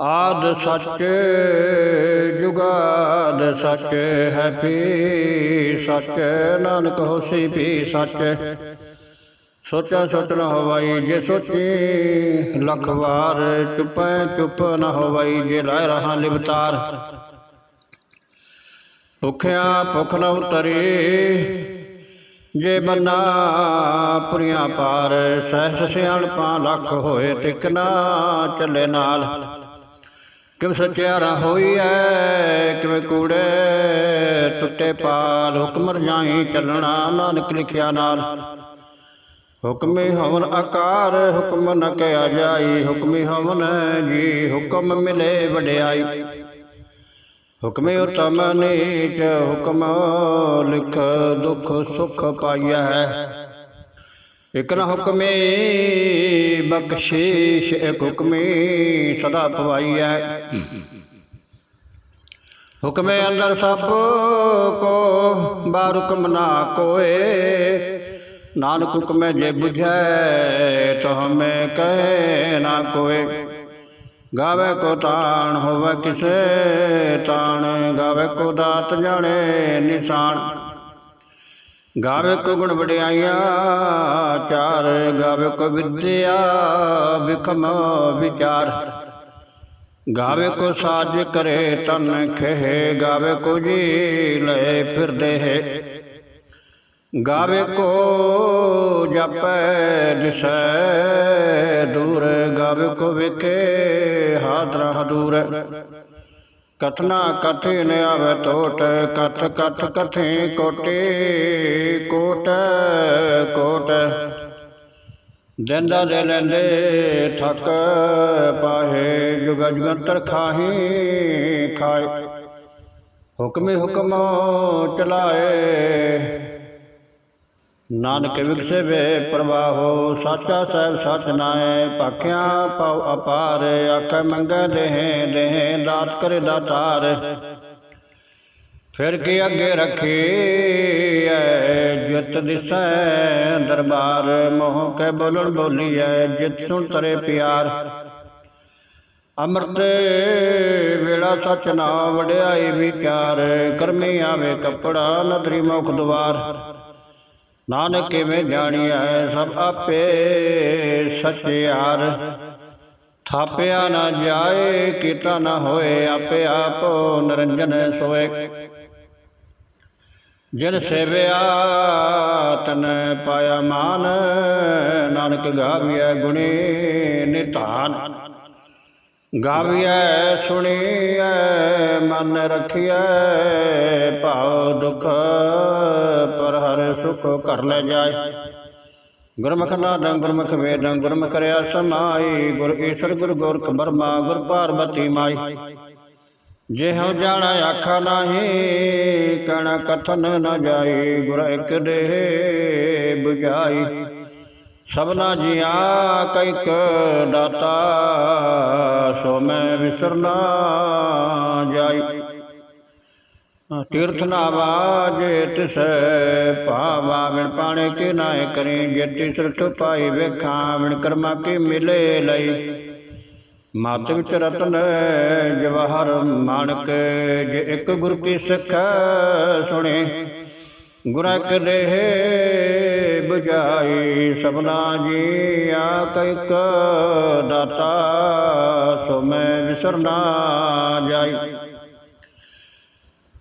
ਆਦ ਸੱਚ ਜੁਗਾਦ ਸੱਚ ਹੈ ਪੀ ਸੱਚ ਨਾਨਕ ਹੋਸੀ ਪੀ ਸੱਚ ਸੋਚਾਂ ਸੋਚ ਨ ਹੋਵਾਈ ਜੇ ਸੋਚੀ ਲੱਖ ਵਾਰ ਚੁਪੈ ਚੁੱਪ ਨ ਹੋਵਾਈ ਜੇ ਲਾਇ ਰਹਾ ਲਿਵਤਾਰ। ਭੁਖਿਆ ਭੁਖ ਨ ਉਤਰੇ ਜੇ ਬੰਨਾ ਪੁਰੀਆਂ ਪਾਰ ਸਹਿਸ ਸਿਆਣਪਾਂ ਲੱਖ ਹੋਏ ਤਿਕ ਨਾ ਚੱਲੇ ਨਾਲ। ਕਿਵੇਂ ਸਚਿਆਰਾ ਹੋਈ ਐ ਕਿਵੇਂ ਕੂੜੇ ਟੁੱਟੇ ਪਾਲ? ਹੁਕਮ ਰਜਾਈ ਚੱਲਣਾ ਨਾਨਕ ਲਿਖਿਆ ਨਾਲ। ਹੁਕਮੇ ਹਵਨ ਆਕਾਰ, ਹੁਕਮ ਨ ਕਿਆ ਜਾਈ। ਹੁਕਮੇ ਹਵਨ ਜੀ ਹੁਕਮ ਮਿਲੇ ਵਡਿਆਈ। ਹੁਕਮੇ ਉਤਮ ਨੀਚ, ਹੁਕਮ ਲਿਖ ਦੁਖ ਸੁਖ ਪਾਈਐ। ਇਕ ਨਾ ਹੁਕਮੇ, ਬਖਸ਼ੀਸ਼ ਇਕ ਹੁਕਮੇ ਸਦਾ ਪਵਾਈਐ ਹੁਕਮੇ ਅੰਦਰ ਸਭ ਕੋ ਬਾਹਰ ਹੁਕਮ ਨਾ ਕੋਏ। ਨਾਨਕ ਹੁਕਮੇ ਜੇ ਬੁਝੈ, ਤੋ ਹਮੇ ਕਹੇ ਨਾ ਕੋਏ। ਗਾਵੇ ਕੋ ਤਾਣ ਹੋਵੇ ਕਿਸੇ ਤਾਣ, ਗਾਵੇ ਕੋ ਦਾਤ ਜਾਣੇ ਨਿਸ਼ਾਨ। ਗਾਵੇ ਕੋ ਗੁਣ ਵਡਿਆਈਆਂ ਚਾਰ ਗਾਵੇ ਕੋ ਵਿਦਿਆ, ਵਿਖਮ ਵਿਚਾਰ। ਗਾਵੇ ਕੋ ਸਾਜ ਕਰੇ ਤਨ ਖੇ ਗਾਵੇ ਕੋ ਜੀ ਲੈ ਫਿਰਦੇ ਹੈ। ਗਾਵੇ ਕੋ ਜਪੈ ਦਿਸੈ ਦੂਰ ਗਾਵੇ ਕੋ ਵਿਖੇ ਹਾਦਰਾ ਹਦੂਰ। ਕਥਨਾ ਕਥੇ ਨ ਆਵੇ ਤੋਟ ਕਥ ਕਥ ਕਥੇ ਕੋਟੇ, ਕੋਟ ਕੋਟ। ਦਿੰਦਾ ਦੇ ਲੈਂਦੇ ਥੱਕ ਪਾਹੇ, ਜੁਗ ਜੁਗੰਤਰ ਖਾਹੀ ਖਾਏ। ਹੁਕਮੇ ਹੁਕਮ ਚਲਾਏ ਨਾਨਕ ਵਿਗਸੇ ਵੇ ਪ੍ਰਵਾਹੋ, ਸਾਚਾ ਸਾਹਿਬ ਸਚ ਨਾਏ ਭਾਖਿਆ ਪਾਉ ਅਪਾਰ, ਆਖੇ ਮੰਗੈ ਦੇਹ ਦੇਹ ਦਾਤ ਕਰੇ ਦਾਤਾਰ। ਫਿਰ ਕੀ ਅੱਗੇ ਰੱਖੀ ਐ ਜਿਤ ਦਿਸੈ ਦਰਬਾਰ, ਮੋਹ ਕੇ ਬੋਲਣ ਬੋਲੀਐ, ਜਿਤ ਸੁਣ ਤਰੇ ਪਿਆਰ। ਅੰਮ੍ਰਿਤ ਵੇਲਾ ਸਚ ਨਾ ਵਡਿਆਈ ਵਿਚਾਰ ਕਰਮੀ ਆਵੇ ਕਪੜਾ, ਨਦਰੀ ਮੁਖ ਦੁਆਰ। ਨਾਨਕ ਕਿਵੇਂ ਜਾਣੀਐ ਸਭ ਆਪੇ ਸਚਿਆਰ ਥਾਪਿਆ ਨਾ ਜਾਏ, ਕੀਤਾ ਨਾ ਹੋਏ, ਆਪੇ ਆਪੋ ਨਿਰੰਜਨ ਸੋਏ। ਜਿਨ ਸੇਵਿਆ, ਤਨ ਪਾਇਆ ਮਾਨ। ਨਾਨਕ ਗਾਵਿਆ ਗੁਣੀ ਨਿਧਾਨ। ਗਾਵੀਐ, ਸੁਣੀਐ, ਮਨ ਰਖੀਐ, ਭਾਉ ਦੁਖ ਪਰ ਹਰ ਸੁਖ ਕਰ ਲੈ ਜਾਏ। ਗੁਰਮੁਖ ਨਾਦੰ, ਗੁਰਮੁਖ ਵੇਦੰ, ਗੁਰਮੁਖ ਰਿਆ ਸਮਾਈ, ਗੁਰ ਈਸ਼ਰ, ਗੁਰ ਗੋਰਖ ਬਰਮਾ, ਗੁਰ ਪਾਰਬਤੀ ਮਾਈ। ਜੇ ਹਉ ਜਾਣਾ ਆਖਾ ਨਾਹੀ ਕਣ ਕਥਨ ਨ ਜਾਈ, ਗੁਰ ਇਕ ਦੇਹ 부ਝਾਈ ਸਭਨਾ ਜੀਆਂ ਕੈਕ ਦਾਤਾ, ਸੋ ਮੈਂ ਵਿਸਰਨਾ ਜਾਈ। ਤੀਰਥ ਨਾਵਾ ਜੇ ਤਿਸੈ ਭਾਵਾ ਵਿਣ ਪਾਣੇ ਕੇ ਨਾਏ ਕਰੀ, ਜੇ ਤਿਸਰਠ ਪਾਈ ਵੇਖਾਂ ਵਿਣ ਕਰਮਾ ਕੇ ਮਿਲੇ ਲਈ। ਮਤ ਵਿੱਚ ਰਤਨ ਜਵਾਹਰ ਮਾਨਕ, ਜੇ ਇੱਕ ਗੁਰ ਕੀ ਸਿੱਖ ਸੁਣੇ, ਗੁਰਾਂ ਕਦੇ 부ਝਾਈ ਸਭਨਾ ਜੀ ਆ ਕੈਕ ਦਾਤਾ, ਸੋ ਮੈਂ ਵਿਸਰਨਾ ਜਾਈ।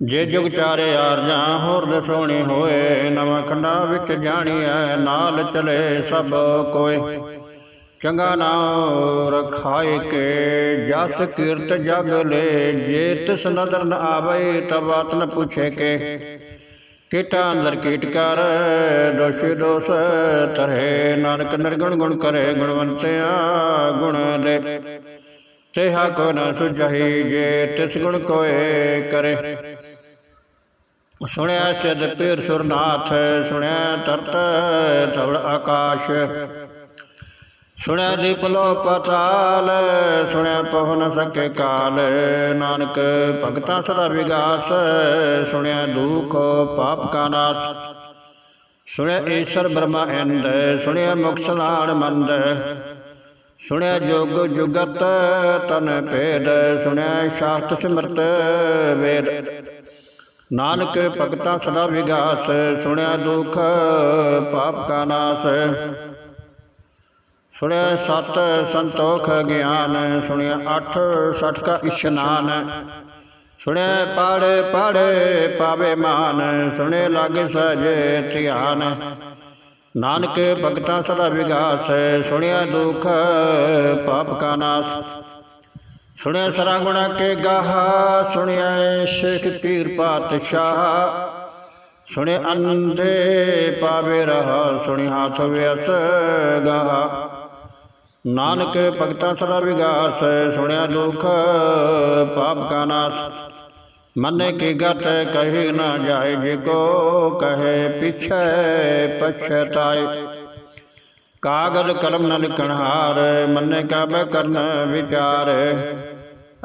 ਜੇ ਜੁਗ ਚਾਰੇ ਆਰਜਾਂ, ਹੋਰ ਦਸੋਣੀ ਹੋਏ, ਨਵਾਂ ਖੰਡਾ ਵਿੱਚ ਜਾਣੀਐ, ਨਾਲ ਚਲੇ ਸਭ ਕੋਏ। ਚੰਗਾ ਨਾਮ ਰਖਾਏ ਕੇ, ਜਸ ਕੀਰਤ ਜਗ ਲੈ, ਜੇ ਤਿਸ ਨਦਰ ਨ ਆਵੇ, ਤਬ ਬਾਤ ਪੁੱਛੇ ਕੇ। ਕੀਟਾ ਅੰਦਰ ਕੀਟ ਕਰ, ਦੋਸ਼ ਦੋਸ ਤਰੇ ਨਾਨਕ ਨਿਰਗੁਣ ਗੁਣ ਕਰੇ ਗੁਣਵੰਤਿਆ ਗੁਣ ਦੇ। ਤੇਹਾ ਕੋ ਨ ਸੁਝਈ ਜੇ ਤਿਸ ਗੁਣ ਕੋਏ ਕਰੇ। ਸੁਣਿਆ ਸਿਧ ਪੀਰ ਸੁਰਨਾਥ, ਸੁਣਿਆ ਤਰਤ, ਧਵਲ ਆਕਾਸ਼। ਸੁਣਿਆ ਦੀਪ ਲੋ ਪਤਾਲ, ਸੁਣਿਆ ਪਹੁ ਨ ਸਕੇ ਕਾਲ। ਨਾਨਕ ਭਗਤਾਂ ਸਦਾ ਵਿਗਾਸ, ਸੁਣਿਆ ਦੁਖ ਪਾਪ ਕਾ ਨਾਸ਼। ਸੁਣਿਆ ਈਸ਼ਰ ਬ੍ਰਹਮਾ ਇੰਦ ਸੁਣਿਆ ਮੁਖ ਸਲਾਣ ਮੰਦ। ਸੁਣਿਆ ਜੁਗ ਜੁਗਤ ਤਨ ਭੇਦ, ਸੁਣਿਆ ਸ਼ਾਸਤ ਸਿਮਰਤ ਵੇਦ। ਨਾਨਕ ਭਗਤਾਂ ਸਦਾ ਵਿਗਾਸ, ਸੁਣਿਆ ਦੁਖ ਪਾਪ ਕਾ ਨਾਸ। ਸੁਣਿਆ ਸਤ ਸੰਤੋਖ ਗਿਆਨ, ਸੁਣਿਆ ਅੱਠ ਸਠ ਕਾ ਇਸ਼ਨਾਨ। ਸੁਣਿਆ ਪੜ੍ਹ ਪੜ੍ਹ ਪਾਵੇ ਮਾਨ, ਸੁਣੇ ਲਾਗੇ ਸਜੇ ਧਿਆਨ। ਨਾਨਕ ਭਗਤਾਂ ਸਦਾ ਵਿਗਾਸ, ਸੁਣਿਆ ਦੁਖ ਪਾਪ ਕਾ ਨਾਸ। ਸੁਣਿਆ ਸਰਾ ਗੁਣਾ ਕੇ ਗਾਹਾ, ਸੁਣਿਆ ਸ਼ੇਖ ਪੀਰ ਪਾਤਸ਼ਾਹ। ਸੁਣੇ ਅੰਦੇ ਪਾਵੇ ਰਹਾ, ਸੁਣਿਆ ਹਾਥ ਵਿਅਸ ਗਾਹਾ। ਨਾਨਕ ਭਗਤਾਂ ਸਦਾ ਵਿਗਾਸ, ਸੁਣਿਆ ਦੁਖ, ਪਾਪ ਕਾ ਨਾਸ। ਮਨੇ ਕੀ ਗਤ ਕਹੀ ਨਾ ਜਾਏ, ਜੇ ਕੋ ਕਹੇ ਪਿਛੈ ਪਛਤਾਏ ਕਾਗਜ਼ ਕਲਮ ਨ ਲਿਖਣ ਹਾਰ ਮੰਨੇ ਕਾ ਬੈ ਕਰਨ ਵਿਚਾਰ।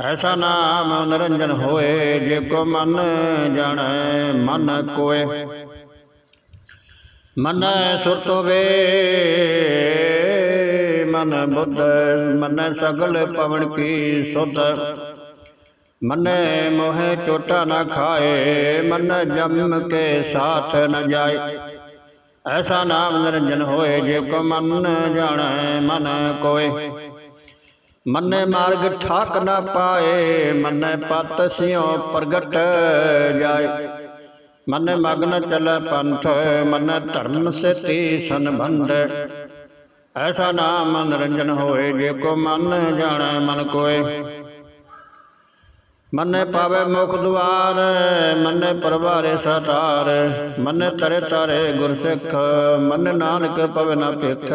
ਐਸਾ ਨਾਮ ਨਿਰੰਜਨ ਹੋਏ, ਜੇ ਕੋ ਮਨ ਜਾਣੈ, ਮਨ ਕੋਏ। ਮਨੈ ਸੁਰਤ ਹੋਵੇ ਮਨ ਬੁੱਧ, ਮਨ ਸਗਲ ਪਵਨ ਕੀ ਸੁਧ। ਮਨੇ ਮੋਹਿ ਚੋਟਾ ਨਾ ਖਾਏ, ਮਨ ਜਮ ਕੇ ਸਾਥ ਨ ਜਾਏ। ਐਸਾ ਨਾਮ ਨਿਰੰਜਨ ਹੋਏ, ਜੇ ਕੋ ਮਨ ਜਾਣੈ, ਮਨ ਕੋਏ। ਮੰਨੇ ਮਾਰਗ ਠਾਕ ਨਾ ਪਾਏ, ਮੰਨੇ ਪਤ ਸਿਓ ਪ੍ਰਗਟ ਜਾਏ। ਮਨ ਮਗਨ ਚਲੇ ਪੰਥ, ਮਨ ਧਰਮ ਸੇਤੀ ਸੰਬੰਧ। ਐਸਾ ਨਾਮ ਨਿਰੰਜਨ ਹੋਏ ਜੇ ਕੋ ਮਨ ਜਾਣੈ ਮਨ ਕੋਏ। ਮੰਨੇ ਪਾਵੇ ਮੁਖ ਦੁਆਰ, ਮੰਨੇ ਪਰਵਾਰੇ ਸਤਾਰ, ਮੰਨੇ ਤਰੇ ਤਾਰੇ ਗੁਰ ਸਿੱਖ, ਮੰਨ ਨਾਨਕ ਪਵੇ ਨਾ ਭਿਖ।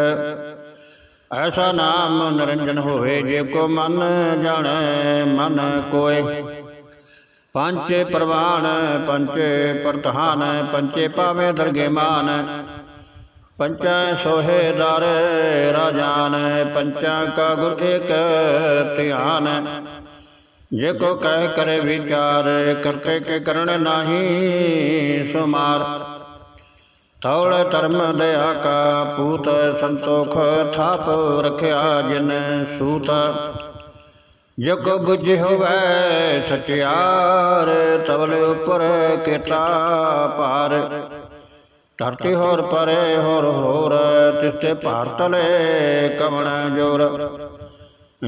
ਐਸਾ ਨਾਮ ਨਿਰੰਜਨ ਹੋਏ ਜੇ ਕੋ ਮਨ ਜਾਣੈ ਮਨ ਕੋਏ। ਪੰਚੇ ਪ੍ਰਵਾਨ, ਪੰਚੇ ਪ੍ਰਧਾਨ, ਪੰਚੇ ਪਾਵੇ ਦਰਗੇ ਮਾਨ। ਪੰਚੈ ਸੋਹੇ ਦਰ ਰਾਜਾਨ, ਪੰਚਾਂ ਕਾ ਗੁਰ ਏਕ ਧਿਆਨ। ਜੇ ਕੋ ਕਹਿ ਕਰੇ ਵਿਚਾਰ, ਕਰਤੇ ਕੇ ਕਰਣ ਨਾਹੀ ਸੁਮਾਰ। ਤੌਲ ਧਰਮ ਦਇਆ ਕਾ ਪੂਤ ਸੰਤੋਖ ਥਾਪ ਰਖਿਆ ਜਿਨ ਸੂਤ। ਜੋ ਕੋ ਬੁਝ ਹੋਵੇ ਸਚਿਆਰ, ਤਵਲ ਉਪਰ ਕੀਤਾ ਪਾਰ। ਧਰਤੀ ਹੋਰ ਪਰੇ ਹੋਰ ਹੋਰ ਤਿਸਤੇ ਭਾਰ ਤਲੇ ਕਵਣ ਜੋਰ।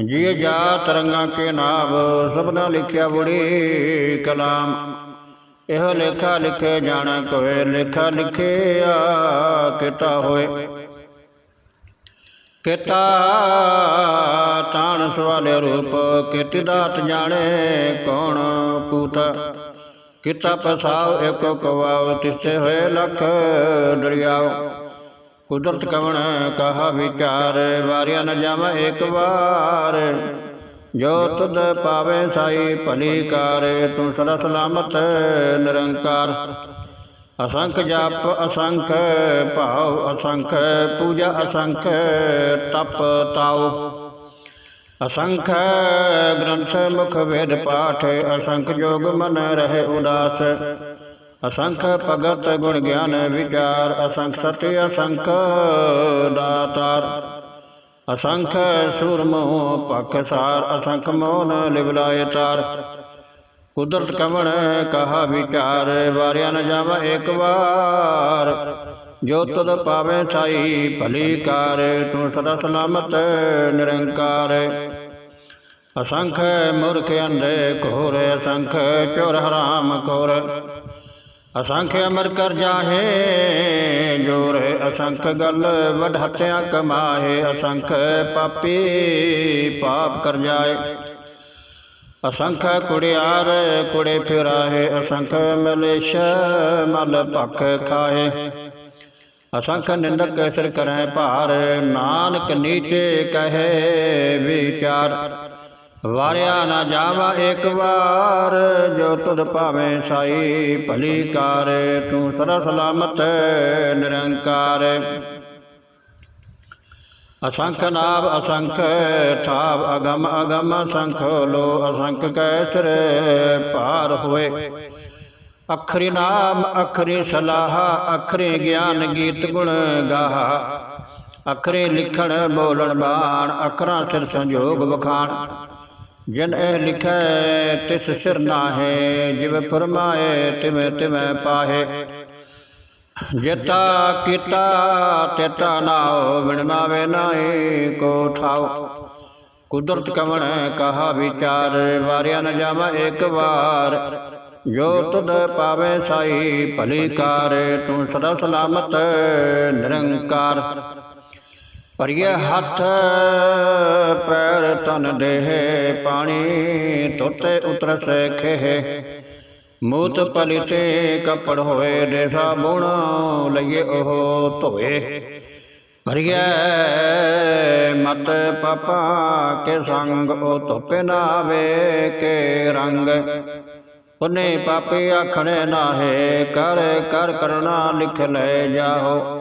ਜੀ ਜਾ ਤਰੰਗਾਂ ਕੇ ਨਾਮ ਸਭਨਾ ਲਿਖਿਆ ਬੁੜੀ ਕਲਾਮ। ਇਹ ਲੇਖਾ ਲਿਖੇ ਜਾਣਾ ਕੋਏ, ਲੇਖਾ ਲਿਖਿਆ ਕਿਤਾ ਹੋਏ। ਕਿਤਾ ਤਾਣ ਸਵਾਲੇ ਰੂਪ, ਕਿਤ ਦਾਤ ਜਾਣੇ ਕੌਣ ਕੂਤ। ਕਿਤਾ ਪਸਾਉ ਇਕ ਕਵਾਵ ਤਿਸੇ ਹੋਏ ਲਖ ਦਰਿਆਓ। ਕੁਦਰਤ ਕਵਣ ਕਹਾ ਵਿਚਾਰ, ਵਾਰਿਆ ਨ ਜਾਵਾ ਇੱਕ ਵਾਰ। ਜੋ ਤੁਧ ਪਾਵੇ ਸਾਈ ਭਲੀ ਕਾਰ, ਤੂੰ ਸਦਾ ਸਲਾਮਤ, ਨਿਰੰਕਾਰ। ਅਸੰਖ ਜਪ ਅਸੰਖ ਭਾਵ ਅਸੰਖ, ਪੂਜਾ ਅਸੰਖ, ਤਪ ਤਾਉ। ਅਸੰਖ ਗ੍ਰੰਥ ਮੁਖ ਵੇਦ ਪਾਠ, ਅਸੰਖ ਜੋਗ ਮਨ ਰਹੇ ਉਦਾਸ। ਅਸੰਖ ਭਗਤ ਗੁਣ ਗਿਆਨ ਵਿਚਾਰ, ਅਸੰਖ ਸਤਿ ਅਸੰਖ ਦਾਤਾਰ। ਅਸੰਖ ਸੂਰਮੋ ਪਖਸਾਰ ਅਸੰਖ ਮੋਨ ਲਿਵਲਾਇ ਤਾਰ। ਕੁਦਰਤ ਕਮਣ ਕਹਾ ਵਿਚਾਰ, ਵਾਰਿਆ ਨ ਜਾਵਾ ਇੱਕ ਵਾਰ। ਜੋ ਤੁਧ ਪਾਵੇ ਸਾਈ, ਭਲੀ ਕਾਰ, ਤੂੰ ਸਦਾ ਸਲਾਮਤ, ਨਿਰੰਕਾਰ। ਅਸੰਖ ਮੂਰਖ ਅੰਧੇ ਘੋਰ, ਅਸੰਖ ਚੋਰ ਹਰਾਮ ਖੋਰ। ਅਸੰਖ ਅਮਰ ਕਰ ਜਾਹੇ, ਜੋਰ ਅਸੰਖ ਗਲ ਵਡ ਹੱਥਿਆ ਕਮਾਏ ਅਸੰਖ ਪਾਪੀ ਪਾਪ ਕਰ ਜਾਏ। ਅਸੰਖ ਕੁੜਿਆਰ ਕੁੜੇ ਫਿਰਾਹੇ, ਅਸੰਖ ਮਲੇਸ਼ ਮਲ ਭਖ ਖਾਏ ਅਸੰਖ ਨਿੰਦਕ ਕੈਸਰ ਕਰੈ ਭਾਰ, ਨਾਨਕ ਨੀਚੇ ਕਹੇ ਵਿਚਾਰ ਵਾਰਿਆ ਨਾ ਜਾਵਾ ਇੱਕ ਵਾਰ, ਜੋ ਤੁਧ ਭਾਵੇਂ ਸਾਈ ਭਲੀ ਕਾਰ, ਤੂੰ ਸਦਾ ਸਲਾਮਤ ਨਿਰੰਕਾਰ। ਅਸੰਖ ਨਾਭ ਅਸੰਖ ਥਾਵ ਅਗਮ ਅਗਮ ਅਸੰਖ ਲੋ ਅਸੰਖ ਕੈਸਰ ਭਾਰ ਹੋਏ। ਅਖਰੀ ਨਾਮ, ਅਖਰੀ ਸਲਾਹ, ਅਖਰੀ ਗਿਆਨ ਗੀਤ ਗੁਣ ਗਾਹਾ। ਅਖਰੇ ਲਿਖਣ, ਬੋਲਣ, ਬਾਣ, ਅਖਰਾਂ ਸਿਰ ਸੰਜੋਗ ਵਖਾਣ। ਜਿਨ ਇਹ ਲਿਖੈ, ਤਿਸ ਸਿਰ ਨਾਹੇ, ਜਿਵ ਫਰਮਾਏ ਤਿਵੇਂ ਤਿਵੇਂ ਪਾਹੇ। ਜੇਤਾ ਕੀਤਾ, ਤੇਤਾ ਨਾਉ, ਬਿਨ ਨਾਵੇ ਨਾਹੀ, ਕੋ ਠਾਉ। ਕੁਦਰਤ ਕਵਣ ਕਹਾ ਵਿਚਾਰ, ਵਾਰਿਆ ਨ ਜਾਵਾ ਇੱਕ ਵਾਰ। ਜੋ ਤੁਧ ਪਾਵੇ ਸਾਈ, ਭਲੀ ਕਾਰ, ਤੂੰ ਸਦਾ ਸਲਾਮਤ, ਨਿਰੰਕਾਰ। ਭਰੀਏ ਹੱਥ, ਪੈਰ ਤਨ ਦੇਹ, ਪਾਣੀ ਤੋਤੇ ਉਤਰ ਸਖੇ। ਮੂਤ ਪਲਿਤੇ ਕਪੜ ਹੋਏ ਦੇ ਸਾਬੁਣ ਲਈਏ ਉਹ ਧੋਏ। ਭਰੀਏ ਮਤ ਪਾਪਾ ਕੇ ਸੰਗ, ਉਹ ਧੋਪੇ ਨਾਵੇ ਕੇ ਰੰਗ। ਉਹਨੇ ਪਾਪੇ ਆਖਣੇ ਨਾਹੇ, ਕਰ ਕਰ ਕਰਨਾ ਲਿਖ ਲੈ ਜਾਓ।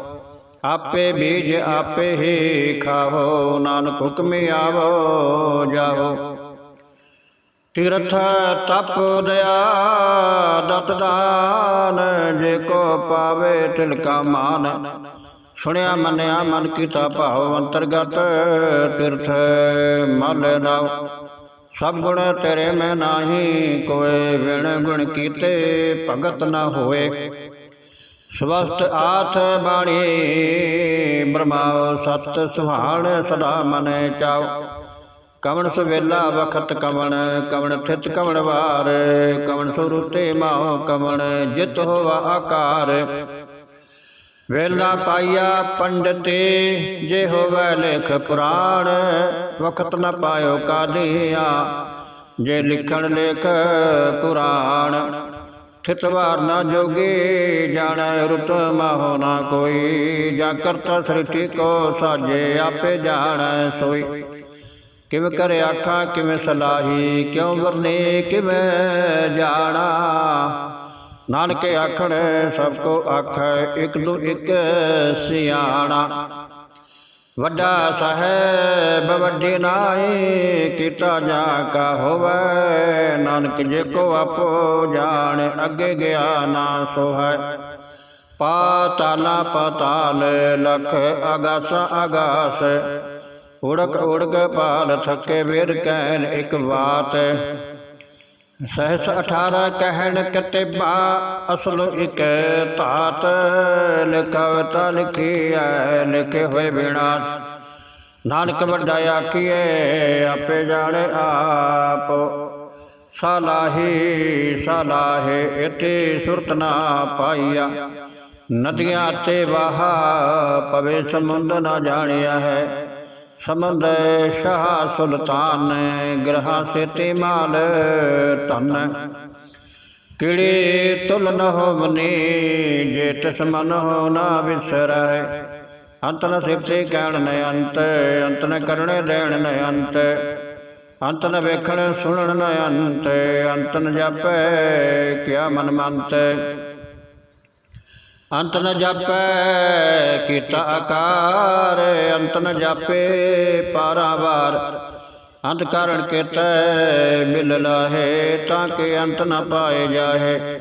ਆਪੇ ਬੀਜ ਆਪੇ ਹੀ ਖਾਵੋ, ਨਾਨਕ ਹੁਕਮ ਆਵੋ ਜਾਓ ਤੀਰਥ ਤਪ ਦਇਆ, ਦਤ ਦਾਨ, ਜੇ ਕੋ ਪਾਵੇ ਤਿਲਕਾ ਮਾਨ। ਸੁਣਿਆ ਮੰਨਿਆ ਮਨ ਕੀਤਾ ਭਾਵ ਅੰਤਰਗਤ ਤੀਰਥ ਮਲ ਨਾਉ ਸਭ ਗੁਣ ਤੇਰੇ ਮੈਂ ਨਾਹੀ ਕੋਏ ਵਿਣ ਗੁਣ ਕੀਤੇ ਭਗਤ ਨਾ ਹੋਏ। ਸਵਸਤ ਆਥ ਬਾਣੀ, ਬ੍ਰਹਮਾ ਸਤ ਸੁਹਾਣ ਸਦਾ ਮਨ ਚਾਉ। ਕਵਣ ਸਵੇਲਾ ਵਖਤ ਕਵਣ ਕਵਣ ਥਿਤ ਕਵਣ ਵਾਰ। ਕਵਣ ਸੁਰਤੇ ਮਾਉ ਕਵਣ, ਜਿਤ ਹੋਵਾ ਆਕਾਰ। ਵੇਲਾ ਪਾਈਆ ਪੰਡਤੇ, ਜੇ ਹੋਵੇ ਲੇਖ ਪੁਰਾਣ ਵਕਤ ਨ ਪਾਇਓ ਕਾਦੀਆ, ਜੇ ਲਿਖਣ ਲੇਖ ਕੁਰਾਨ। ਥਿਤਵਾਰ ਨਾ ਜੋਗੇ, ਜਾਣਾ ਰੁਤ ਮਾਹੋ ਨਾ ਕੋਈ, ਜਾ ਕਰਤਾ ਸ੍ਰਿਸ਼ਟੀ ਕੋ ਸਾਜੇ, ਆਪੇ ਜਾਣੈ ਸੋਈ। ਕਿਵੇਂ ਕਰੇ ਆਖਾਂ, ਕਿਵੇਂ ਸਲਾਹੀ, ਕਿਉ ਵਰਨੇ, ਕਿਵੇਂ ਜਾਣਾ। ਨਾਨਕ ਆਖਣ, ਸਭ ਕੋ ਆਖੈ, ਇੱਕ ਦੂ ਇਕ ਸਿਆਣਾ। ਵੱਡਾ ਸਾਹਿਬ, ਵੱਡੀ ਨਾਈ, ਕੀਤਾ ਜਾ ਕਾ ਹੋਵੇ। ਨਾਨਕ ਜੇ ਕੋ ਆਪੋ ਜਾਣ, ਅੱਗੇ ਗਿਆ ਨਾ ਸੋਹੈ। ਪਾਤਾਲਾ ਪਤਾਲ, ਲਖ ਅਗਾਸ ਆਗਾਸ ਉੜਕ ਉੜਕ ਪਾਲ, ਥੱਕੇ ਵੇਰ ਕਹਿਨ ਇੱਕ ਬਾਤ। ਸਹਿਸ 18 ਕਹਿਣ ਕਤਿਬਾ, ਅਸਲ ਇਕ ਧਾਤ ਲਿਖਵਤਾ ਲਿਖੀ ਐ, ਲਿਖੇ ਹੋਏ ਬਿਨਾ। ਨਾਨਕ ਵੱਡਾ ਆਖੀਏ ਆਪੇ ਜਾਣੇ ਆਪ। ਸਲਾਹੀ, ਸਲਾਹੇ ਇਤੇ ਸੁਰਤ ਨਾ ਪਾਈਆ। ਨਦੀਆਂ ਤੇ ਵਾਹ, ਪਵੇ ਸਮੁੰਦ ਨਾ ਜਾਣਿਆ ਹੈ। ਸਮੰਦ ਸ਼ਾਹ ਸੁਲਤਾਨ ਗ੍ਰਹਾ ਸੇਤੇ ਮਾਲ ਧਨ। ਕਿੜੇ ਤੁਲ ਨ ਹੋਵਨੀ, ਜੇ ਤਿਸ ਮਨ ਹੋ ਨਾ ਵਿਸਰੈ। ਅੰਤ ਨ ਸਿਫਤੇ ਕਹਿਣ ਨ ਅੰਤ ਅੰਤ ਨ ਕਰਣੇ ਦੇਣ ਨ ਅੰਤ। ਅੰਤ ਨ ਵੇਖਣ ਸੁਣਨ ਨ ਅੰਤ ਅੰਤ ਨ ਜਾਪੈ ਕਿਆ ਮਨ ਮੰਤ। ਅੰਤ ਨ ਜਾਪੈ ਕੀਤਾ ਆਕਾਰ ਅੰਤ ਨ ਜਾਪੇ ਪਾਰਾਵਾਰ। ਅੰਤ ਕਾਰਣ ਕੇਤੈ ਮਿਲ ਲਾਹੇ ਤਾਂ ਕਿ ਅੰਤ ਨ ਪਾਏ ਜਾਹੇ।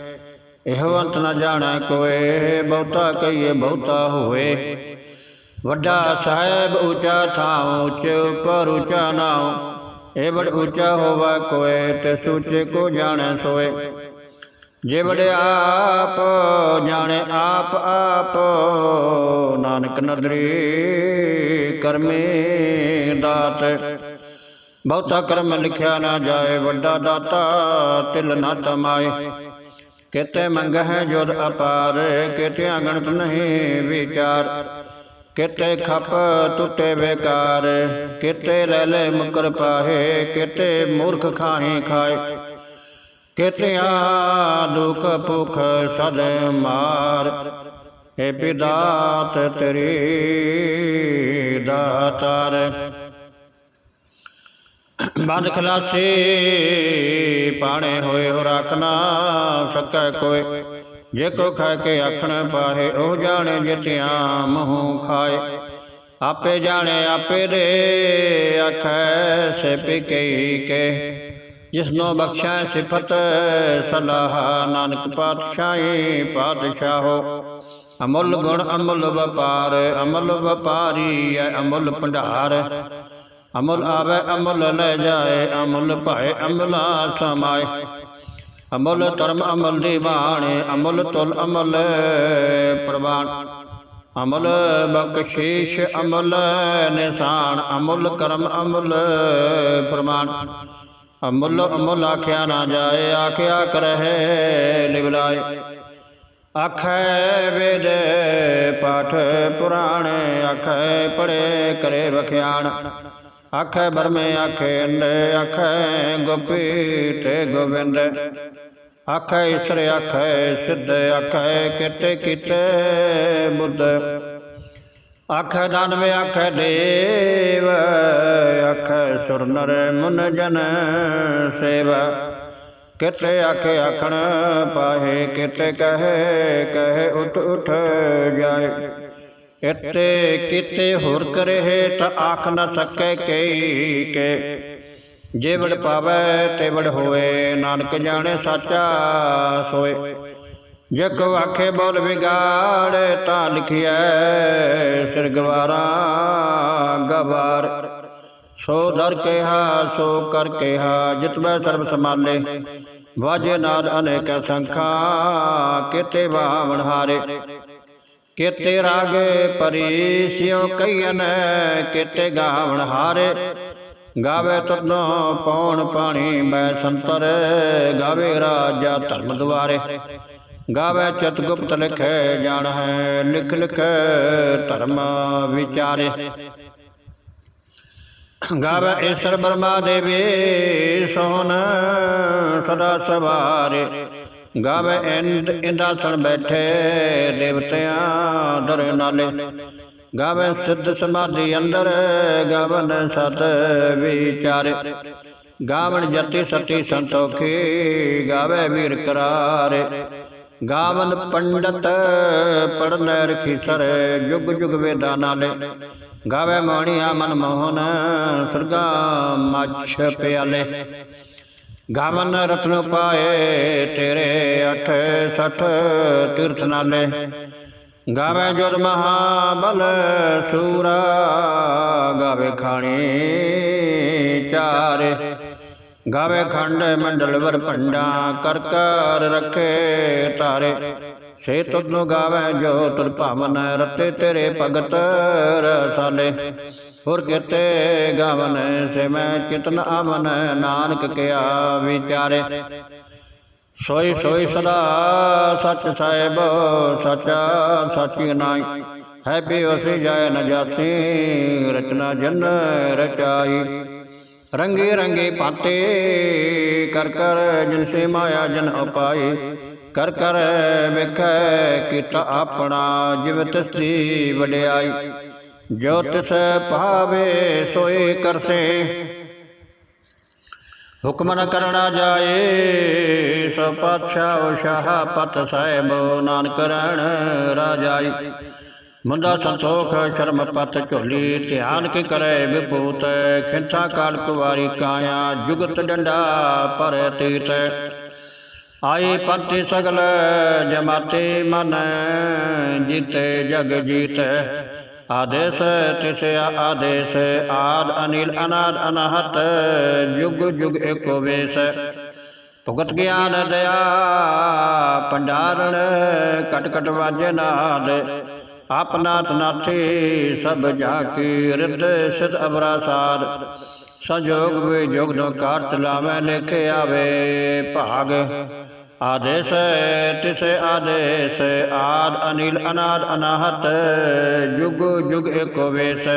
ਇਹੋ ਅੰਤ ਨ ਜਾਣੈ ਕੋਏ ਬਹੁਤਾ ਕਹੀਏ ਬਹੁਤਾ ਹੋਏ। ਵੱਡਾ ਸਾਹਿਬ ਉੱਚਾ ਥਾਂ ਉੱਚ ਉੱਪਰ ਉੱਚਾ ਨਾਉ। ਇਹ ਬੜ ਉੱਚਾ ਹੋਵਾ ਕੋਏ ਤੇ ਸੂਚੇ ਕੋ ਜਾਣੈ ਸੋਏ। ਜੇ ਵੜੇ ਆਪ, ਜਾਣੇ ਆਪ ਆਪ, ਨਾਨਕ ਨਦਰੀ ਕਰਮੇ ਦਾਤ। ਬਹੁਤਾ ਕਰਮ ਲਿਖਿਆ ਨਾ ਜਾਏ, ਵੱਡਾ ਦਾਤਾ ਤਿਲ ਨਾ ਤਮਾਏ। ਕਿਤੇ ਮੰਗ ਹੈ ਜੁਦ ਅਪਾਰ ਕਿਤੇ ਅਗਣਤ ਨਹੀਂ ਵਿਚਾਰ। ਕਿਤੇ ਖਪ ਟੁੱਟੇ ਬੇਕਾਰ, ਕਿਤੇ ਲੈ ਲੈ ਮੁਕਰ ਪਾਹੇ, ਕਿਤੇ ਮੂਰਖ ਖਾਹੇ ਖਾਏ। ਕਿਤਿਆ ਦੁਖ ਭੁਖ ਸਦ ਮਾਰ ਏ ਬਿਦਾਤ ਤੇਰੀ ਦਾਤਾਰ ਬੰਦ ਖਲਾਸੀ ਪਾਣੇ ਹੋਏ ਹੋ ਰੱਖਣਾ ਸਕੈ ਕੋਏ ਜੇ ਕੋ ਖਾ ਕੇ ਆਖਣ ਪਾਹੇ ਉਹ ਜਾਣੇ ਜਿਤਿਆਂ ਮੂੰਹ ਖਾਏ ਆਪੇ ਜਾਣੇ ਆਪੇ ਦੇ ਆਖੈ ਸੇ ਪਿਕਈ ਕੇ ਜਿਸਨੋ ਬਖਸ਼ੈ ਸਿਫਤ, ਸਲਾਹ ਨਾਨਕ ਪਾਤਸ਼ਾਹੀ ਪਾਤਸ਼ਾਹੋ। ਅਮੁੱਲ ਗੁਣ ਅਮੁੱਲ ਵਪਾਰ, ਅਮੁੱਲ ਵਪਾਰੀ ਹੈ ਅਮੁੱਲ ਭੰਡਾਰ। ਅਮੁੱਲ ਆਵੇ, ਅਮੁੱਲ ਲੈ ਜਾਏ, ਅਮੁੱਲ ਭਾਏ, ਅਮੁੱਲਾ ਸਮਾਏ। ਅਮੁੱਲ ਧਰਮ ਅਮੁੱਲ ਦੀਵਾਣੇ ਅਮੁੱਲ ਤੁਲ ਅਮਲ ਪ੍ਰਵਾਨ। ਅਮਲ ਬਖਸ਼ੀਸ਼, ਅਮਲ ਨਿਸ਼ਾਨ, ਅਮੁੱਲ ਕਰਮ ਅਮਲ ਫਰਮਾਨ ਅਮੁੱਲ ਅਮੁੱਲ ਆਖਿਆ ਨਾ ਜਾਏ, ਆਖਿਆ ਕਰਹਿ ਲਿਵਲਾਏ ਆਖੈ ਵੇਦ ਪਾਠ ਪੁਰਾਣ, ਆਖੈ ਪੜੇ ਕਰੇ ਵਖਿਆਣ। ਆਖੈ ਬਰਮੇ, ਆਖੇ ਅੰਡ, ਆਖੈ ਗੋਪੀ ਤੇ ਗੋਬਿੰਦ। ਆਖੈ ਇਸਰੇ ਆਖੈ ਸਿੱਧ, ਆਖੈ ਕਿਤੇ ਕਿਤੇ ਬੁੱਧ। ਆਖੈ ਦਾਨਵ ਆਖੈ ਦੇਵ, ਆਖੈ ਸੁਰ ਨਰ ਮੁਨ ਜਨ ਸੇਵਾ। ਕਿਤੇ ਆਖੇ ਆਖਣ ਪਾਹੇ, ਕਿਤੇ ਕਹੇ ਕਹੇ ਉਠ ਉਠ ਜਾਏ। ਇਤੇ ਕਿਤੇ ਹੋਰ ਕਰੇ ਤਾਂ ਆਖ ਨ ਸਕੈ ਕਈ ਕੇ। ਜੇ ਵਡ ਪਾਵੈ ਤੇ ਵਡ ਹੋਏ ਨਾਨਕ ਜਾਣੇ ਸਾਚਾ ਸੋਏ। ਜੇ ਕੋ ਆਖੇ ਬੋਲ ਵਿਗਾੜ ਤਾਂ ਲਿਖਿਐ, ਸਿਰ ਗਵਾਰਾ ਗਵਾਰ। ਸੋ ਦਰ ਕਿਹਾ, ਸੋ ਕਰ ਕਿਹਾ ਜਿਤਵੈ ਸਰਬ ਸਮਾਲੇ ਵਾਜੇ ਨਾਦ ਅਨੇਕ ਸੰਖਾ, ਕਿਤੇ ਬਾਵਣ ਹਾਰੇ। ਕਿਤੇ ਰਾਗ ਪਰੀ ਸਿਉ ਕਈਨ ਕਿਤੇ ਗਾਵਣ ਹਾਰੇ। ਗਾਵੇ ਤਨੋ ਪੌਣ ਪਾਣੀ ਮੈਂ ਸੰਤਰ, ਗਾਵੇ ਰਾਜਾ ਧਰਮ ਦੁਆਰੇ। ਗਾਵੇ ਚਤ ਗੁਪਤ ਲਿਖੇ ਜਾਣ ਹੈ, ਲਿਖ ਲਿਖ ਧਰਮ ਵਿਚਾਰੇ। ਗਾਵੇ ਈਸ਼ਰ ਬਰਮਾ ਦੇਵੀ ਸੋਨ ਸਦਾ ਸਵਾਰੇ। ਗਾਵੇ ਇੰਦ ਇੰਦਾਸਣ ਬੈਠੇ ਦੇਵਤਿਆਂ ਦਰ ਨਾਲੇ। ਗਾਵੇ ਸਿੱਧ ਸਮਾਧੀ ਅੰਦਰ ਗਾਵਨ ਸਤ ਵਿਚਾਰੇ। ਗਾਵਨ ਜਤੀ ਸਤੀ ਸੰਤੋਖੀ ਗਾਵੇ ਵੀਰ ਕਰਾਰੇ। ਗਾਵਨ ਪੰਡਤ ਪੜਨ ਰਖੀ ਸਰ ਜੁਗ ਜੁਗ ਵੇਦਾਂ ਨਾਲੇ। ਗਾਵੇ ਮੋਹਣੀਆ ਮਨ ਮੋਹਨ, ਸੁਰਗਾ ਮੱਛ ਪਿਆਲੇ। ਗਾਵਨ ਰਤਨ ਪਾਏ ਤੇਰੇ ਅਠ ਸਠ ਤੀਰਥ ਨਾਲੇ। ਗਾਵੇ ਜੁਦ ਮਹਾਬਲ ਸੂਰਾ, ਗਾਵੇ ਖਾਣੀ ਚਾਰੇ। ਗਾਵੇ ਖੰਡ ਮੰਡਲ ਵਰ ਭੰਡਾ, ਕਰ ਕਰ ਰੱਖੇ ਤਾਰੇ। ਸੇ ਤੁਧਨੂੰ ਗਾਵੇ ਜੋ ਤੁਰ ਭਾਵਨ ਰਤੇ ਤੇਰੇ ਭਗਤ ਰਸਾਲੇ। ਹੋਰ ਕਿਤੇ ਗਾਵਨ ਸੇ ਮੈਂ ਚਿਤਨ ਆਵਨ, ਨਾਨਕ ਕਿਆ ਵਿਚਾਰੇ। ਸੋਈ ਸੋਈ ਸਦਾ ਸਚ ਸਾਹਿਬ, ਸਚਾ ਸਚੀ ਨਾਈ ਹੈ ਬੇਵਸੀ ਜਾਏ ਨ ਜਾਤੀ, ਰਚਨਾ ਜਨ ਰਚਾਈ। ਰੰਗੇ ਰੰਗੇ ਪਾਤੇ, ਕਰ ਕਰ ਜਿਨ ਸੇ ਮਾਇਆ ਜਨ ਉਪਾਈ ਕਰ ਕਰ ਵੇਖੈ ਕੀਤਾ ਆਪਣਾ ਜਿਵ ਤਿਸੀ ਵਡਿਆਈ। ਜੋ ਤਿਸ ਭਾਵੇ ਸੋਈ ਕਰਸੇ, ਹੁਕਮ ਨ ਕਰਣਾ ਜਾਏ, ਸੋ ਪਾਤਸ਼ਾਹ ਸ਼ਾਹ ਪਤ ਸਾਹਿਬ ਨਾਨਕ ਰਹਿਣ ਰਾਜਾਈ। ਮੁੰਦਾ ਸੰਤੋਖ, ਸ਼ਰਮ ਪਤ ਝੋਲੀ, ਧਿਆਨ ਕੀ ਕਰੇ ਵਿਭੂਤ ਖਿੰਥਾ ਕਾਲ ਕੁਵਾਰੀ ਕਾਇਆ, ਜੁਗਤ ਡੰਡਾ ਪਰ ਤੀਤ। ਆਈ ਪੰਥੀ ਸਗਲ ਜਮਾਤੇ ਮਨ, ਜੀਤੇ ਜਗ ਜੀਤ। ਆਦੇਸ ਤਿਸ਼ਿਆ ਆਦੇਸ, ਆਦ ਅਨਿਲ ਅਨਾਦ ਅਨਹਤ, ਜੁਗ ਜੁਗ ਏਕੋ ਵੇਸ। ਭੁਗਤ ਗਿਆਨ ਦਇਆ, ਪੰਡਾਰਣ ਕਟ ਕਟ ਵਾਜੇ ਨਾਦ। ਆਪਨਾਤ ਨਾਥੀ ਸਭ ਜਾ ਕੀ ਰਿਦ ਸਿਧ ਅਬਰਾ ਸਾਧ ਸੰਜੋਗ ਵੇ ਜੋਗ ਨੋ ਕਾਰ ਚਲਾਵੇ ਲਿਖੇ ਆਵੇ ਭਾਗ। ਆਦੇਸ ਤਿਸ ਆਦੇਸ, ਆਦ ਅਨਿਲ ਅਨਾਦ ਅਨਾਹਤ, ਜੁਗ ਜੁਗ ਏਕੋ ਵੇਸ।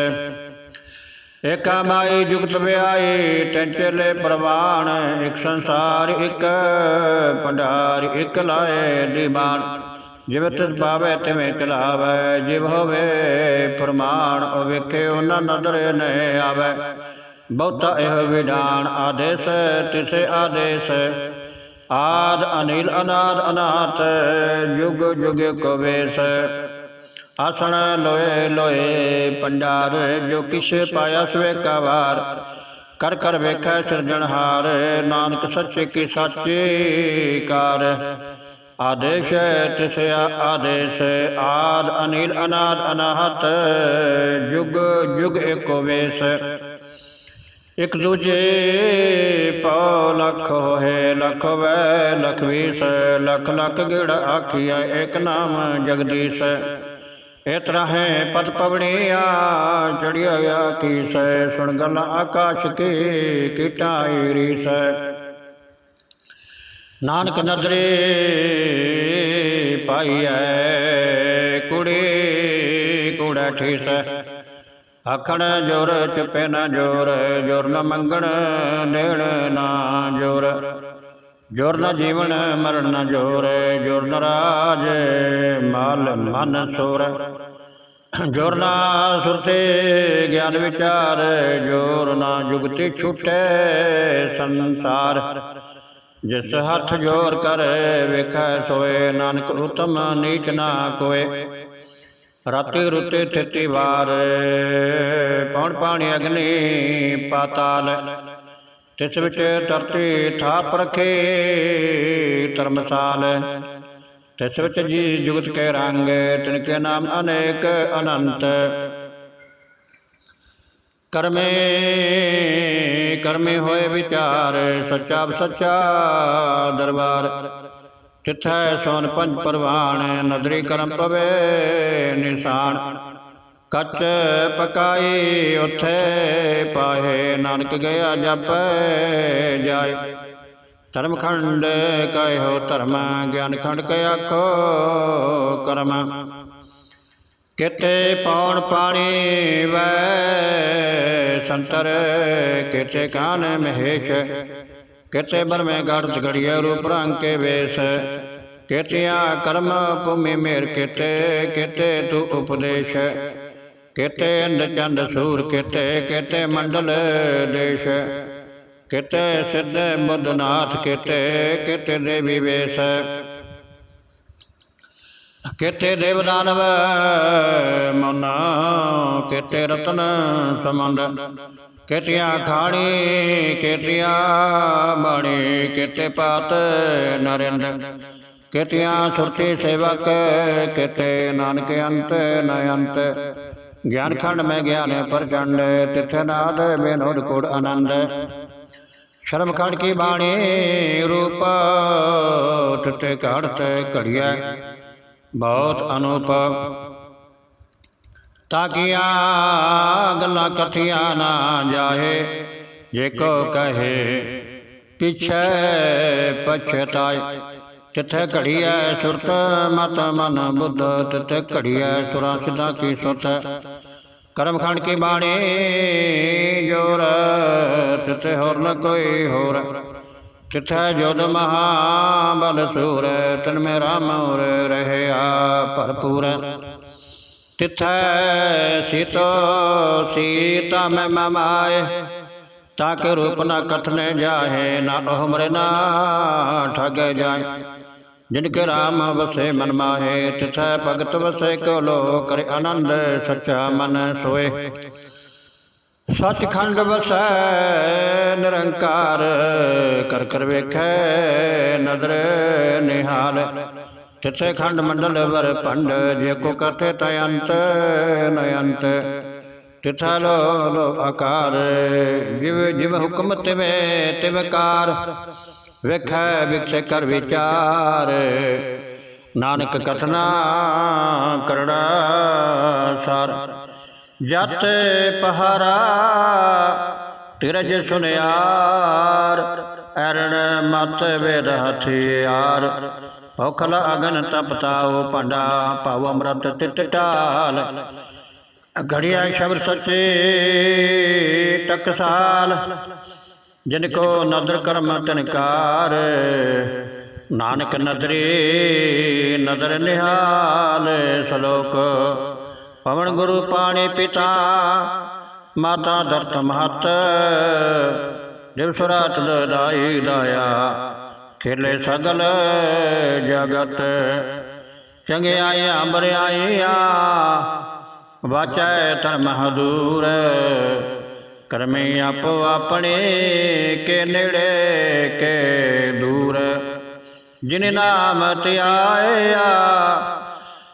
ਏਕਾ ਮਾਈ ਜੁਗਤ ਵਿਆਈ ਟੈਂਚਲੇ ਪ੍ਰਵਾਣ, ਇੱਕ ਸੰਸਾਰ ਇੱਕ, ਭੰਡਾਰ ਇੱਕ ਲਾਏ ਦੀਵਾਨ ਜਿਵੇਂ ਤਿਸ ਪਾਵੇ ਤਿਵੇਂ ਚਲਾਵੇ, ਜਿਵ ਹੋਵੇ ਪ੍ਰਮਾਣ, ਉਹ ਵੇਖੇ ਉਹਨਾਂ ਨਦਰ ਨੇ ਆਵੇ। ਬਹੁਤਾ ਇਹ ਵਿਡਾਨ ਆਦੇਸ਼, ਤਿਸੇ ਆਦੇਸ਼। ਆਦ ਅਨਿਲ, ਅਨਾਦ ਅਨਾਥ ਯੁਗ ਯੁਗ ਕੋ ਆਸਣ ਲੋਏ ਲੋਏ ਪੰਡਾਰ, ਜੋ ਕਿਛ ਪਾਇਆ ਸਵੇ ਕਵਾਰ ਕਰ ਕਰ ਵੇਖੈ ਸਿਰਜਣਹਾਰ, ਨਾਨਕ ਸੱਚੇ ਕੀ ਸਾਚੀ ਕਾਰ। ਆਦੇਸ਼ ਤਿਸ ਆਦੇਸ਼ ਆਦ ਅਨਿਲ ਅਨਾਦ ਅਨਾਹਤ ਜੁਗ ਜੁਗ ਏਕੋ ਵੇਸ ਇਕ ਦੂਜੇ ਪਉ ਲਖ ਹੋਏ ਲਖ ਵੈ ਲਖ ਵੀਸ ਲਖ ਲਖ ਗਿੜ ਆਖੀਐ ਏਕ ਨਾਮ ਜਗਦੀਸ਼ ਇਤ ਹੈ ਪਦ ਪਵਣੀਆ ਚੜਿਆ ਕੀਸੈ ਸੁਣ ਗੱਲ ਆਕਾਸ਼ ਕੀ ਕੀਟਾਈ ਰੀਸੈ ਨਾਨਕ ਨਦਰੇ ਪਾਈਐ, ਕੁੜੀ, ਕੂੜਾ ਠੀਸੈ। ਆਖਣ ਜੋਰ ਚੁਪੇ ਨਾ ਜੋਰ ਜੋਰ ਨ ਮੰਗਣ ਦੇਣ ਨਾ ਜੋਰ। ਜੋਰ ਨ ਜੀਵਨ, ਮਰਨ ਨ ਜੋਰ ਜੋਰ ਨ ਰਾਜ, ਮਾਲ, ਮਨ, ਸੋਰ। ਜੋਰ ਨਾ ਸੁਰਤੇ ਗਿਆਨ ਵਿਚਾਰ, ਜੋਰ ਨਾ ਜੁਗਤੀ ਛੁਟੈ ਸੰਸਾਰ। ਜਿਸ ਹੱਥ ਜੋਰ ਕਰ, ਵੇਖੈ ਸੋਏ ਨਾਨਕ ਉਤਮ, ਨੀਚ ਨਾ ਕੋਏ। ਰਾਤੀ ਰੁੱਤੇ ਥਿਤੀ ਵਾਰ, ਪੌਣ ਪਾਣੀ ਅਗਨੀ ਪਾਤਾਲ। ਤਿਸ ਵਿੱਚ ਧਰਤੀ ਥਾਪ ਰਖੇ ਧਰਮਸਾਲ। ਤਿਸ ਵਿੱਚ ਜੀ ਜੁਗਤ ਕੇ ਰੰਗ, ਤਿਨ ਕੇ ਨਾਮ ਅਨੇਕ ਅਨੰਤ। ਕਰਮੇ ਕਰਮੇ ਹੋਏ ਵਿਚਾਰ, ਸੱਚਾ ਸੱਚਾ ਦਰਬਾਰ। ਤਿਥੈ ਸੋਨ ਪੰਜ ਪਰਵਾਨ ਨਦਰੀ ਕਰਮ ਪਵੇ ਨਿਸ਼ਾਨ। ਕੱਚ ਪਕਾਈ ਉਥੇ ਪਾਹੇ, ਨਾਨਕ ਗਿਆ ਜਪੈ ਜਾਏ। ਧਰਮ ਖੰਡ ਕਹਿਓ ਧਰਮ ਗਿਆਨ ਖੰਡ ਕਹਿ ਆਖੋ ਕਰਮ। ਕਿਤੇ ਪੌਣ ਪਾਣੀ ਵੈ ਸੰਤਰ ਕਿਤੇ ਕਾਨ ਮਹੇਸ਼। ਕਿਤੇ ਬਰਮੇ ਗੜਤ ਘੜੀਏ ਰੂਪ ਰੰਗ ਕੇ ਵੇਸ। ਕਿਤਿਆ ਕਰਮ ਭੂਮੀ ਮੇਰ ਕਿਤੇ ਕਿਤੇ ਤੂ ਉਪਦੇਸ਼। ਕਿਤੇ ਅੰਧ ਚੰਦ ਸੂਰ ਕਿਤੇ ਕਿਤੇ ਮੰਡਲ ਦੇਸ਼। ਕਿਤੇ ਸਿੱਧ ਬੁੱਧਨਾਥ ਕਿਤੇ ਕਿਤੇ ਦੇਵੀ ਵੇਸ। ਕਿਤੇ ਦੇਵ ਦਾਨਵ? ਮਨਾ ਕਿਤੇ ਰਤਨ ਸਮੰਦ ਕਿਤਿਆ ਖਾਣੀ ਕਿਤਿਆ ਬਾਣੀ? ਕਿਤੇ ਪਾਤ ਨਰਿੰਦ? ਕਿਤਿਆ ਸੁਰਤੀ ਸੇਵਕ? ਕਿਤੇ ਨਾਨਕ ਅੰਤ ਨ ਗਿਆਨ ਖੰਡ ਮੈਂ ਗਿਆਨ ਪ੍ਰਚੰਡ, ਤਿਥ ਨਾਦ ਬੇਨੋਦ ਕੋੜ ਆਨੰਦ। ਸ਼ਰਮ ਖੰਡ ਕੀ ਬਾਣੀ ਰੂਪ ਤਿਤੇ ਘੜਤ ਘੜਿਆ ਬਹੁਤ ਅਨੂਪ। ਤਾਕਿਆ ਗੱਲਾਂ ਕਥੀਆਂ ਨਾ ਜਾਏ, ਜੇ ਕੋ ਕਹੇ, ਪਿਛੇ ਪਛਤਾਏ। ਤਿੱਥੇ ਘੜੀਐ ਸੁਰਤ, ਮਤ ਮਨ ਬੁੱਧ, ਤਿੱਥੇ ਘੜੀਐ ਸੁਰਾਂ ਸਿਧਾ ਕੀ ਸੁਤ ਕਰਮ ਖੰਡ ਕੀ ਬਾਣੀ ਜੋਰ, ਤਿੱਥੇ ਹੋਰ ਨ ਕੋਈ ਹੋਰ। ਤਿਥੈ ਜੋਦ ਮਹਾਬਲ ਸੂਰ, ਤਨ ਮੇ ਰਾਮ ਉਰ ਰਹਿਆ ਭਰਪੂਰ। ਤਿਥੈ ਸੀਤੋ ਸੀਤਾ ਮੈਂ ਮਮਾਏ, ਤਾਕ ਰੂਪ ਨ ਕਥਨੇ ਜਾਹੇ, ਨਾ ਉਹ ਮਰੇ ਨਾ ਠਗ ਜਾਏ। ਜਿਨ ਕੇ ਰਾਮ ਵਸੇ ਮਨ ਮਾਹੇ, ਤਿਥੈ ਭਗਤ ਵਸੇ ਕੋ ਲੋ ਕਰੇ ਆਨੰਦ ਸੱਚਾ ਮਨ ਸੋਏ। ਸੱਚਖੰਡ ਵਸੈ ਨਿਰੰਕਾਰ, ਕਰ ਕਰ ਵੇਖੈ ਨਦਰ ਨਿਹਾਲ। ਤਿਥੇ ਖੰਡ ਮੰਡਲ ਵਰ ਭੰਡ, ਜੇ ਕੋ ਕਥੇ ਤਯੰਤ ਨਯੰਤ ਤਿਥਾ ਲੋ ਲੋ ਆਕਾਰ, ਜਿਵ ਜਿਵ ਹੁਕਮ ਤਿਵੇ ਤਿਵਕਾਰ ਵੇਖੈ ਵਿਖੇ ਕਰ ਵਿਚਾਰ, ਨਾਨਕ ਕਥਨਾ ਕਰੜਾ ਸਾਰ। ਜਤ ਪਹਰਾ ਤਿਰਜ ਸੁਨਿਆਰ, ਅਰਣ ਮਤ ਵੇਦ ਹਥਿਆਰ। ਔਖਲ ਅਗਨ ਤਪਤਾਉ ਪੰਡਾ ਭਵ ਅੰਮ੍ਰਿਤ ਤਿਤ ਟਾਲ ਘੜਿਆ ਸ਼ਬਦ ਸੱਚੇ ਟਕਸਾਲ ਜਿਨ ਕੋ ਨਦਰ ਕਰਮ ਤਨਕਾਰ ਨਾਨਕ ਨਦਰੀ ਨਦਰ ਨਿਹਾਲ। ਸਲੋਕ ਪਵਨ ਗੁਰੂ ਪਾਣੀ ਪਿਤਾ, ਮਾਤਾ ਦਰਤ ਮਹਤ ਦਿਵਸ ਰਾਤ ਦਾਈ ਦਾਇਆ, ਖੇਲੇ ਸਗਲ ਜਗਤ ਚੰਗਿਆਈਆਂ ਬਰਿਆਈਆਂ ਵਾਚੈ ਧਰਮ ਹਦੂਰ ਕਰਮੇ ਆਪੋ ਆਪਣੇ ਕੇ ਨੇੜੇ ਕੇ ਦੂਰ, ਜਿਨ ਨਾਮ ਧਿਆਇਆ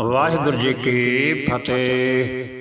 ਵਾਹਿਗੁਰੂ ਜੀ ਕੀ ਫਤਿਹ।